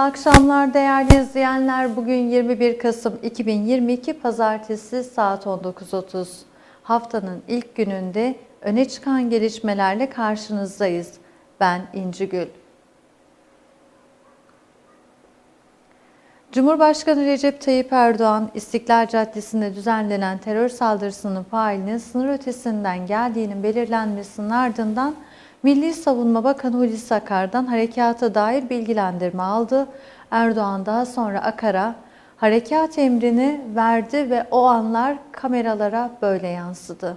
Mutlu akşamlar değerli izleyenler. Bugün 21 Kasım 2022 Pazartesi saat 19.30. Haftanın ilk gününde öne çıkan gelişmelerle karşınızdayız. Ben İnci Gül. Cumhurbaşkanı Recep Tayyip Erdoğan, İstiklal Caddesi'nde düzenlenen terör saldırısının failinin sınır ötesinden geldiğinin belirlenmesinin ardından Milli Savunma Bakanı Hulusi Akar'dan harekata dair bilgilendirme aldı. Erdoğan daha sonra Akar'a harekat emrini verdi ve o anlar kameralara böyle yansıdı.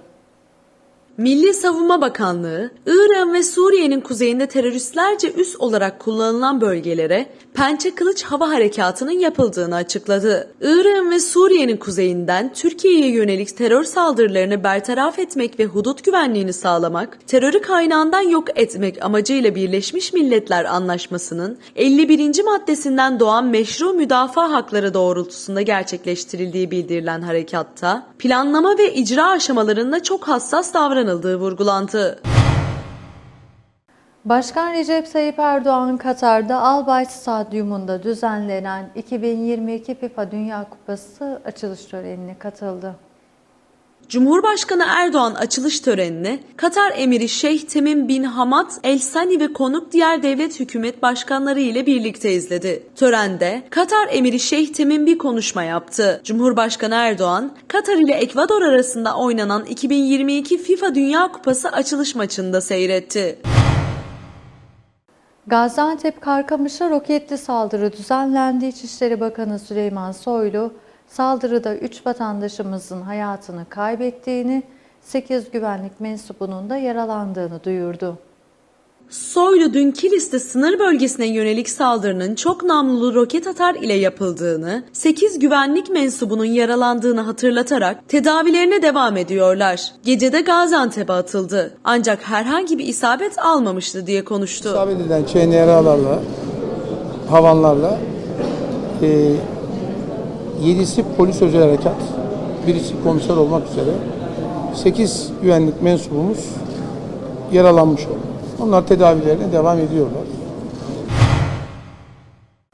Milli Savunma Bakanlığı, İran ve Suriye'nin kuzeyinde teröristlerce üs olarak kullanılan bölgelere Pençe Kılıç Hava Harekatı'nın yapıldığını açıkladı. İran ve Suriye'nin kuzeyinden Türkiye'ye yönelik terör saldırılarını bertaraf etmek ve hudut güvenliğini sağlamak, terörü kaynağından yok etmek amacıyla Birleşmiş Milletler Anlaşması'nın 51. maddesinden doğan meşru müdafaa hakları doğrultusunda gerçekleştirildiği bildirilen harekatta, planlama ve icra aşamalarında çok hassas davranıldığı vurgulandı. Başkan Recep Tayyip Erdoğan Katar'da Albayt Stadyumunda düzenlenen 2022 FIFA Dünya Kupası açılış törenine katıldı. Cumhurbaşkanı Erdoğan açılış törenini Katar Emiri Şeyh Temim bin Hamad El Sani ve konuk diğer devlet hükümet başkanları ile birlikte izledi. Törende Katar Emiri Şeyh Temim bir konuşma yaptı. Cumhurbaşkanı Erdoğan, Katar ile Ekvador arasında oynanan 2022 FIFA Dünya Kupası açılış maçını da seyretti. Gaziantep Karkamış'a roketli saldırı düzenlendi. İçişleri Bakanı Süleyman Soylu, saldırıda 3 vatandaşımızın hayatını kaybettiğini, 8 güvenlik mensubunun da yaralandığını duyurdu. Soylu dün Kilis'te sınır bölgesine yönelik saldırının çok namlulu roket atar ile yapıldığını, 8 güvenlik mensubunun yaralandığını hatırlatarak tedavilerine devam ediyorlar. Gecede Gaziantep'e atıldı. Ancak herhangi bir isabet almamıştı diye konuştu. İsabet eden ÇNR'larla, havanlarla e, yedisi polis özel harekat, birisi komiser olmak üzere 8 güvenlik mensubumuz yaralanmış oldu. Onlar tedavilerine devam ediyorlar.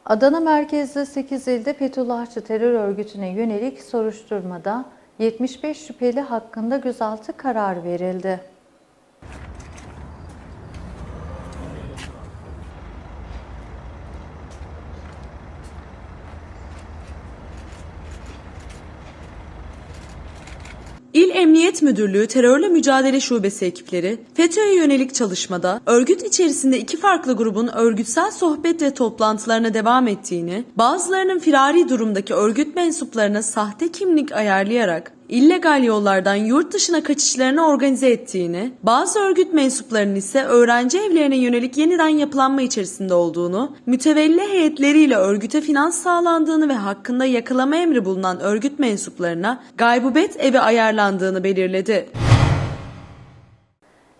Adana merkezli 8 ilde Fethullahçı terör örgütüne yönelik soruşturmada 75 şüpheli hakkında gözaltı kararı verildi. İl Emniyet Müdürlüğü Terörle Mücadele Şubesi ekipleri FETÖ'ye yönelik çalışmada örgüt içerisinde iki farklı grubun örgütsel sohbet ve toplantılarına devam ettiğini, bazılarının firari durumdaki örgüt mensuplarına sahte kimlik ayarlayarak illegal yollardan yurt dışına kaçışlarını organize ettiğini, bazı örgüt mensuplarının ise öğrenci evlerine yönelik yeniden yapılanma içerisinde olduğunu, mütevelli heyetleriyle örgüte finans sağlandığını ve hakkında yakalama emri bulunan örgüt mensuplarına gaybubet evi ayarlandığını belirledi.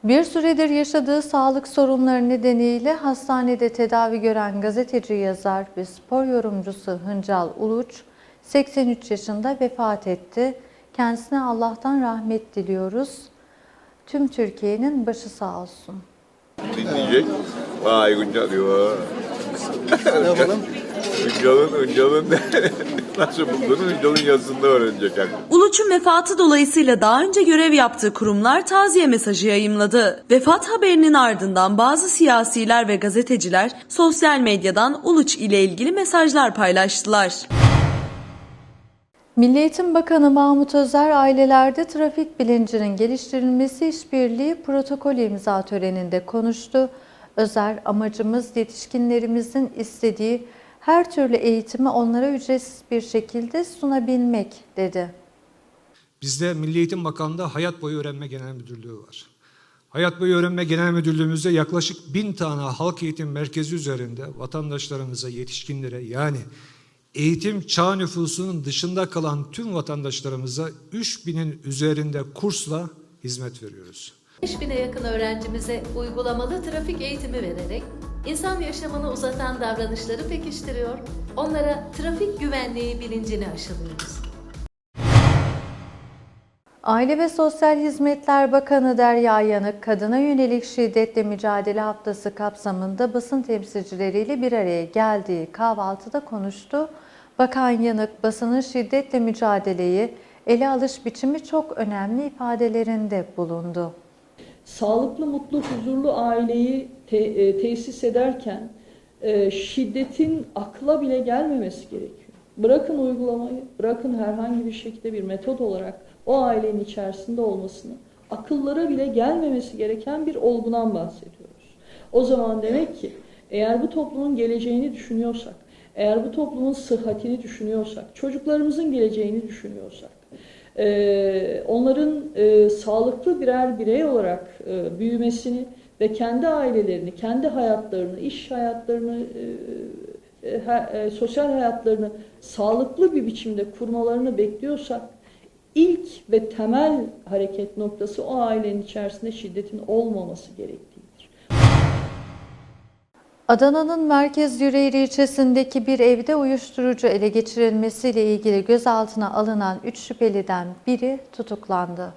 Bir süredir yaşadığı sağlık sorunları nedeniyle hastanede tedavi gören gazeteci yazar ve spor yorumcusu Hıncal Uluç 83 yaşında vefat etti. Kendisine Allah'tan rahmet diliyoruz. Tüm Türkiye'nin başı sağ olsun. dinleyecek. Vay Guncal diyor. Ne yapalım? Guncal'ın, Guncal'ın nasıl bulduğunu Guncal'ın yazısında öğrenecek yani. Uluç'un vefatı dolayısıyla daha önce görev yaptığı kurumlar taziye mesajı yayımladı. Vefat haberinin ardından bazı siyasiler ve gazeteciler sosyal medyadan Uluç ile ilgili mesajlar paylaştılar. Milli Eğitim Bakanı Mahmut Özer ailelerde trafik bilincinin geliştirilmesi işbirliği protokolü imza töreninde konuştu. Özer amacımız yetişkinlerimizin istediği her türlü eğitimi onlara ücretsiz bir şekilde sunabilmek dedi. Bizde Milli Eğitim Bakanlığı'nda Hayat Boyu Öğrenme Genel Müdürlüğü var. Hayat Boyu Öğrenme Genel Müdürlüğümüzde yaklaşık bin tane halk eğitim merkezi üzerinde vatandaşlarımıza, yetişkinlere yani eğitim çağ nüfusunun dışında kalan tüm vatandaşlarımıza 3000'in üzerinde kursla hizmet veriyoruz. 5000'e yakın öğrencimize uygulamalı trafik eğitimi vererek insan yaşamını uzatan davranışları pekiştiriyor, onlara trafik güvenliği bilincini aşılıyoruz. Aile ve Sosyal Hizmetler Bakanı Derya Yanık, kadına yönelik şiddetle mücadele haftası kapsamında basın temsilcileriyle bir araya geldiği kahvaltıda konuştu. Bakan Yanık, basının şiddetle mücadeleyi ele alış biçimi çok önemli ifadelerinde bulundu. sağlıklı, mutlu, huzurlu aileyi te- e, tesis ederken e, şiddetin akla bile gelmemesi gerekiyor. Bırakın uygulamayı, bırakın herhangi bir şekilde bir metot olarak o ailenin içerisinde olmasını, akıllara bile gelmemesi gereken bir olgudan bahsediyoruz. O zaman demek ki eğer bu toplumun geleceğini düşünüyorsak, eğer bu toplumun sıhhatini düşünüyorsak, çocuklarımızın geleceğini düşünüyorsak, ee, onların e, sağlıklı birer birey olarak e, büyümesini ve kendi ailelerini, kendi hayatlarını, iş hayatlarını, e, e, ha- e, sosyal hayatlarını sağlıklı bir biçimde kurmalarını bekliyorsak ilk ve temel hareket noktası o ailenin içerisinde şiddetin olmaması gerektiğidir. Adana'nın Merkez Yüreğir ilçesindeki bir evde uyuşturucu ele geçirilmesiyle ilgili gözaltına alınan 3 şüpheliden biri tutuklandı.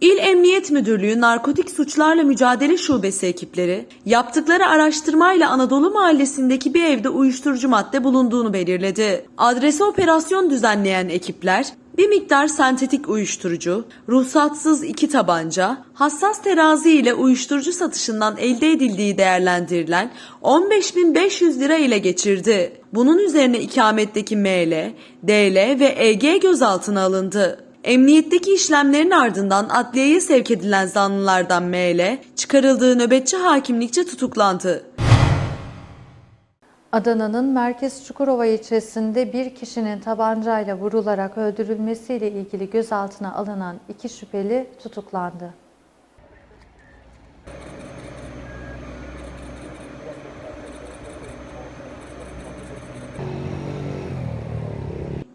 İl Emniyet Müdürlüğü Narkotik Suçlarla Mücadele Şubesi ekipleri yaptıkları araştırmayla Anadolu Mahallesi'ndeki bir evde uyuşturucu madde bulunduğunu belirledi. Adrese operasyon düzenleyen ekipler bir miktar sentetik uyuşturucu, ruhsatsız iki tabanca, hassas terazi ile uyuşturucu satışından elde edildiği değerlendirilen 15.500 lira ile geçirdi. Bunun üzerine ikametteki ML, DL ve EG gözaltına alındı. Emniyetteki işlemlerin ardından adliyeye sevk edilen zanlılardan ML, çıkarıldığı nöbetçi hakimlikçe tutuklandı. Adana'nın Merkez Çukurova ilçesinde bir kişinin tabancayla vurularak öldürülmesiyle ilgili gözaltına alınan iki şüpheli tutuklandı.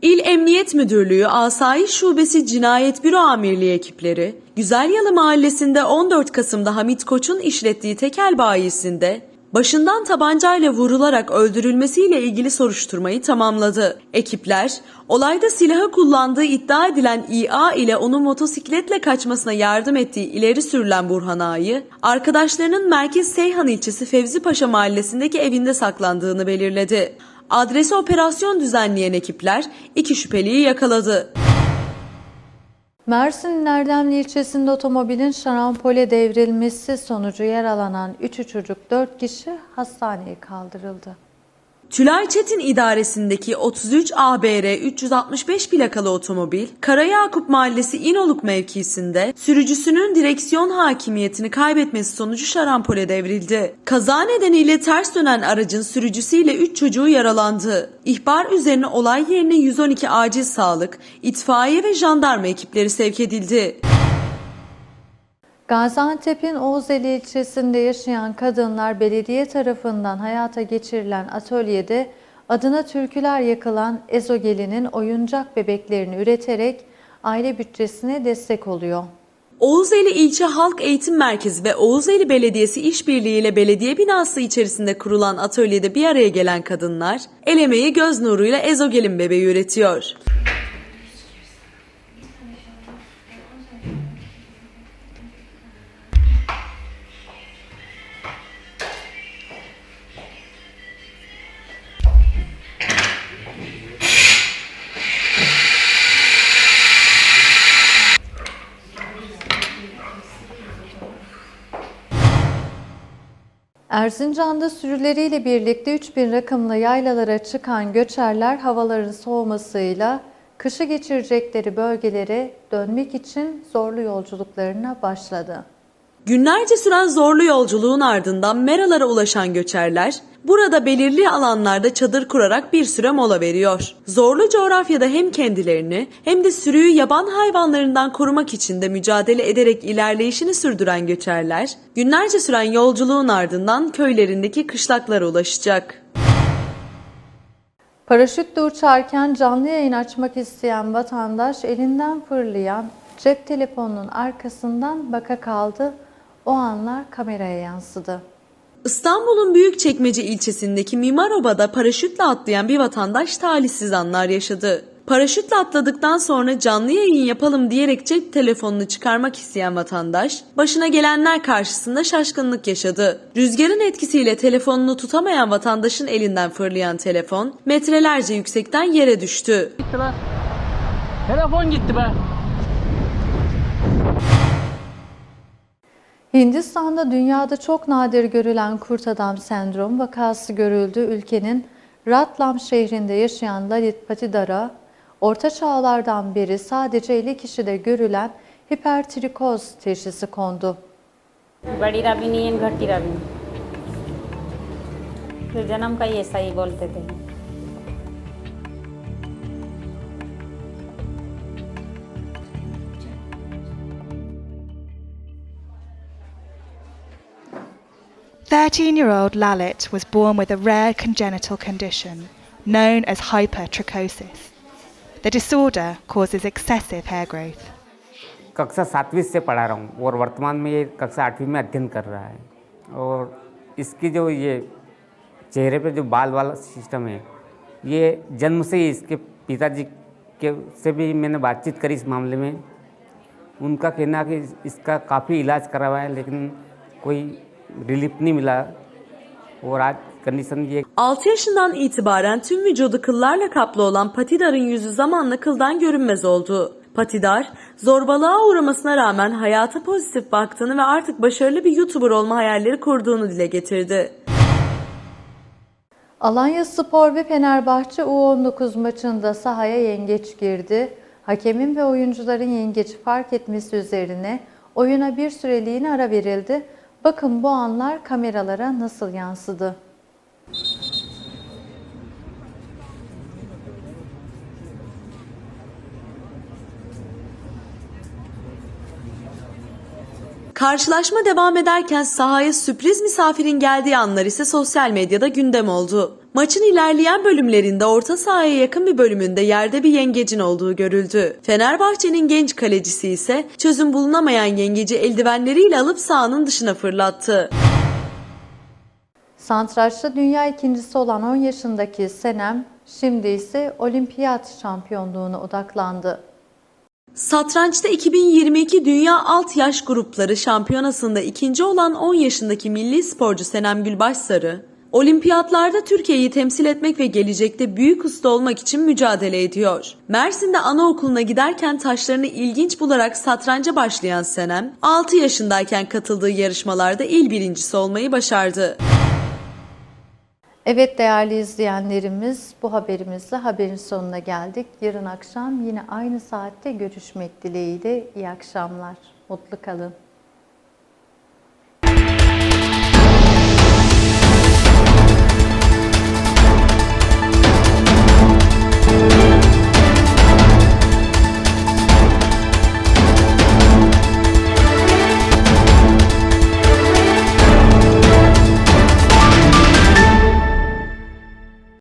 İl Emniyet Müdürlüğü Asayiş Şubesi Cinayet Büro Amirliği ekipleri, Güzelyalı Mahallesi'nde 14 Kasım'da Hamit Koç'un işlettiği tekel bayisinde başından tabancayla vurularak öldürülmesiyle ilgili soruşturmayı tamamladı. Ekipler, olayda silahı kullandığı iddia edilen İA ile onun motosikletle kaçmasına yardım ettiği ileri sürülen Burhan Ağa'yı, arkadaşlarının Merkez Seyhan ilçesi Fevzi Paşa mahallesindeki evinde saklandığını belirledi. Adrese operasyon düzenleyen ekipler iki şüpheliyi yakaladı. Mersin'in Erdemli ilçesinde otomobilin şarampole devrilmesi sonucu yaralanan 3 çocuk 4 kişi hastaneye kaldırıldı. Tülay Çetin idaresindeki 33 ABR 365 plakalı otomobil, Karayakup Mahallesi İnoluk mevkisinde sürücüsünün direksiyon hakimiyetini kaybetmesi sonucu şarampole devrildi. Kaza nedeniyle ters dönen aracın sürücüsüyle 3 çocuğu yaralandı. İhbar üzerine olay yerine 112 acil sağlık, itfaiye ve jandarma ekipleri sevk edildi. Gaziantep'in Oğuzeli ilçesinde yaşayan kadınlar belediye tarafından hayata geçirilen atölyede adına türküler yakılan Ezogelin'in oyuncak bebeklerini üreterek aile bütçesine destek oluyor. Oğuzeli İlçe Halk Eğitim Merkezi ve Oğuzeli Belediyesi işbirliğiyle belediye binası içerisinde kurulan atölyede bir araya gelen kadınlar el emeği göz nuruyla ezogelin bebeği üretiyor. Erzincan'da sürüleriyle birlikte 3000 rakımlı yaylalara çıkan göçerler havaların soğumasıyla kışı geçirecekleri bölgelere dönmek için zorlu yolculuklarına başladı. Günlerce süren zorlu yolculuğun ardından Meralara ulaşan göçerler, burada belirli alanlarda çadır kurarak bir süre mola veriyor. Zorlu coğrafyada hem kendilerini hem de sürüyü yaban hayvanlarından korumak için de mücadele ederek ilerleyişini sürdüren göçerler, günlerce süren yolculuğun ardından köylerindeki kışlaklara ulaşacak. Paraşütle uçarken canlı yayın açmak isteyen vatandaş elinden fırlayan cep telefonunun arkasından baka kaldı. O anlar kameraya yansıdı. İstanbul'un Büyükçekmece ilçesindeki Mimaroba'da paraşütle atlayan bir vatandaş talihsiz anlar yaşadı. Paraşütle atladıktan sonra canlı yayın yapalım diyerek cep telefonunu çıkarmak isteyen vatandaş, başına gelenler karşısında şaşkınlık yaşadı. Rüzgarın etkisiyle telefonunu tutamayan vatandaşın elinden fırlayan telefon, metrelerce yüksekten yere düştü. gitti be. Telefon gitti be. Hindistan'da dünyada çok nadir görülen kurt adam sendrom vakası görüldü. Ülkenin Ratlam şehrinde yaşayan Lalit Patidara, orta çağlardan beri sadece 50 kişide görülen hipertrikoz teşhisi kondu. बड़ी राबिनी एंड घटी राबिनी तो जन्म का ही ऐसा ही बोलते थे Thirteen-year-old Lalit was born with a rare congenital condition known as hypertrichosis. The disorder causes excessive hair growth. कक्षा सातवीं से पढ़ा रहा हूँ और वर्तमान में ये कक्षा आठवीं में अध्ययन कर रहा है और इसकी जो ये चेहरे पे जो बाल वाला सिस्टम है ये जन्म से ही इसके पिताजी के से भी मैंने बातचीत करी इस मामले में उनका कहना कि इसका काफ़ी इलाज करा हुआ है लेकिन कोई रिलीफ नहीं मिला और आज कंडीशन ये 6 yaşından itibaren tüm vücudu kıllarla kaplı olan Patidar'ın yüzü zamanla kıldan görünmez oldu. Patidar, zorbalığa uğramasına rağmen hayata pozitif baktığını ve artık başarılı bir YouTuber olma hayalleri kurduğunu dile getirdi. Alanya Spor ve Fenerbahçe U19 maçında sahaya yengeç girdi. Hakemin ve oyuncuların yengeci fark etmesi üzerine oyuna bir süreliğine ara verildi. Bakın bu anlar kameralara nasıl yansıdı. Karşılaşma devam ederken sahaya sürpriz misafirin geldiği anlar ise sosyal medyada gündem oldu. Maçın ilerleyen bölümlerinde orta sahaya yakın bir bölümünde yerde bir yengecin olduğu görüldü. Fenerbahçe'nin genç kalecisi ise çözüm bulunamayan yengeci eldivenleriyle alıp sahanın dışına fırlattı. Santraç'ta dünya ikincisi olan 10 yaşındaki Senem şimdi ise olimpiyat şampiyonluğuna odaklandı. Satrançta 2022 Dünya Alt Yaş Grupları Şampiyonası'nda ikinci olan 10 yaşındaki milli sporcu Senem Gülbaşsarı, olimpiyatlarda Türkiye'yi temsil etmek ve gelecekte büyük usta olmak için mücadele ediyor. Mersin'de anaokuluna giderken taşlarını ilginç bularak satranca başlayan Senem, 6 yaşındayken katıldığı yarışmalarda il birincisi olmayı başardı. Evet değerli izleyenlerimiz bu haberimizle haberin sonuna geldik. Yarın akşam yine aynı saatte görüşmek dileğiyle iyi akşamlar. Mutlu kalın.